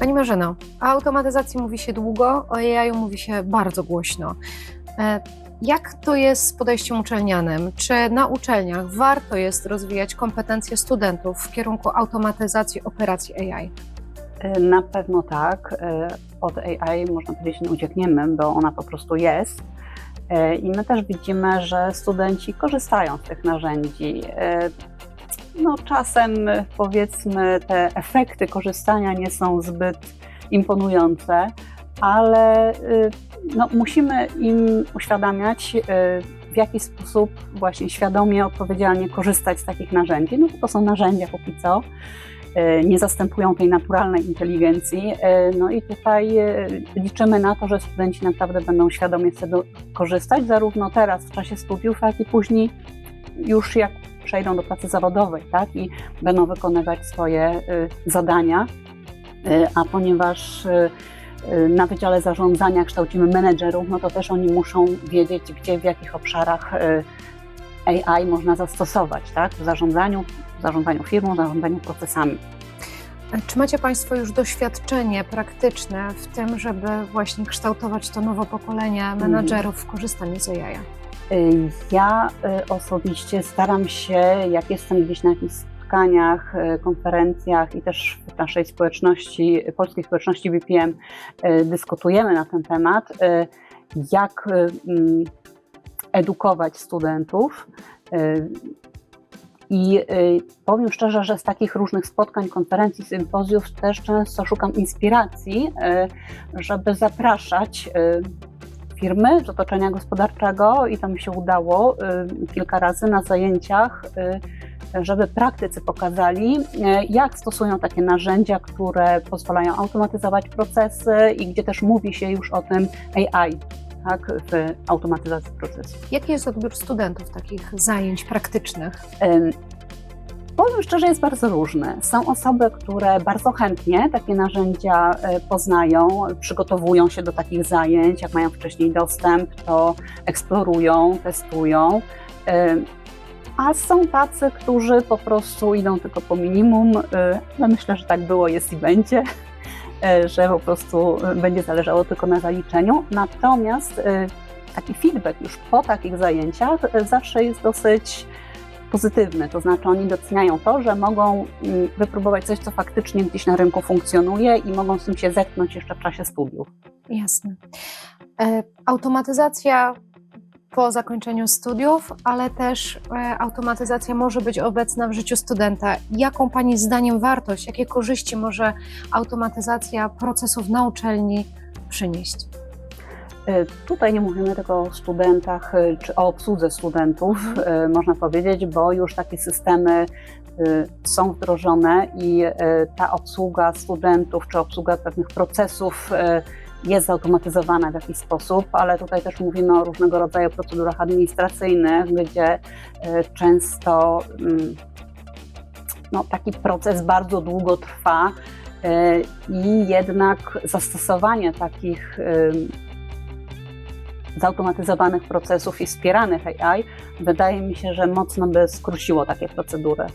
Pani Marzeno, o automatyzacji mówi się długo, o AI mówi się bardzo głośno. E, Jak to jest z podejściem uczelnianym? Czy na uczelniach warto jest rozwijać kompetencje studentów w kierunku automatyzacji operacji AI? Y, Na pewno tak. Y, Od AI można powiedzieć nie uciekniemy, bo ona po prostu jest. I my też widzimy, że studenci korzystają z tych narzędzi. No, czasem y, powiedzmy te efekty korzystania nie są zbyt imponujące, ale y, no, musimy im uświadamiać, y, w jaki sposób właśnie świadomie, odpowiedzialnie korzystać z takich narzędzi. No, to są narzędzia póki co nie zastępują tej naturalnej inteligencji. No i tutaj liczymy na to, że studenci naprawdę będą świadomie z tego korzystać, zarówno teraz w czasie studiów, jak i później już jak przejdą do pracy zawodowej, tak, i będą wykonywać swoje e, zadania. E, A ponieważ e, na Wydziale Zarządzania kształcimy menedżerów, no to też oni muszą wiedzieć, gdzie, w jakich obszarach AI można zastosować, tak, w zarządzaniu, w zarządzaniu firmą, w zarządzaniu procesami. Czy macie Państwo już doświadczenie praktyczne w tym, żeby właśnie kształtować to nowe pokolenie menadżerów w korzystaniu z AI? Y, Ja y, osobiście staram się, jak jestem gdzieś na jakichś spotkaniach, y, konferencjach i też w naszej społeczności, polskiej społeczności BPM dyskutujemy na ten temat, jak mm, edukować studentów. I powiem szczerze, że z takich różnych spotkań, konferencji, sympozjów też często szukam inspiracji, żeby zapraszać firmy z otoczenia gospodarczego i to mi się udało y, kilka razy na zajęciach, y, żeby praktycy pokazali, y, jak stosują takie narzędzia, które pozwalają automatyzować procesy i gdzie też mówi się już o tym AI. Tak, w automatyzacji procesów. Jaki jest odbiór studentów takich zajęć praktycznych? Powiem szczerze, jest bardzo różny. Są osoby, które bardzo chętnie takie narzędzia y, poznają, przygotowują się do takich zajęć, jak mają wcześniej dostęp, to eksplorują, testują. Ym, A są tacy, którzy po prostu idą tylko po minimum. y, Ale myślę, że tak było, jest i będzie, że po prostu będzie zależało tylko na zaliczeniu. Natomiast taki feedback już po takich zajęciach zawsze jest dosyć pozytywny, to znaczy oni doceniają to, że mogą mm, wypróbować coś, co faktycznie gdzieś na rynku funkcjonuje i mogą z tym się zetknąć jeszcze w czasie studiów. Jasne. E, Automatyzacja po zakończeniu studiów, ale też e, automatyzacja może być obecna w życiu studenta. Jaką Pani zdaniem wartość, jakie korzyści może automatyzacja procesów na uczelni przynieść? Y, Tutaj nie mówimy tylko o studentach y, czy o obsłudze studentów, y, można powiedzieć, bo już takie systemy są wdrożone i ta obsługa studentów czy obsługa pewnych procesów jest zautomatyzowana w jakiś sposób, ale tutaj też mówimy o różnego rodzaju procedurach administracyjnych, gdzie często mm, no, taki proces bardzo długo trwa i jednak zastosowanie takich zautomatyzowanych procesów i wspieranych AI, wydaje mi się, że mocno by skróciło takie procedury.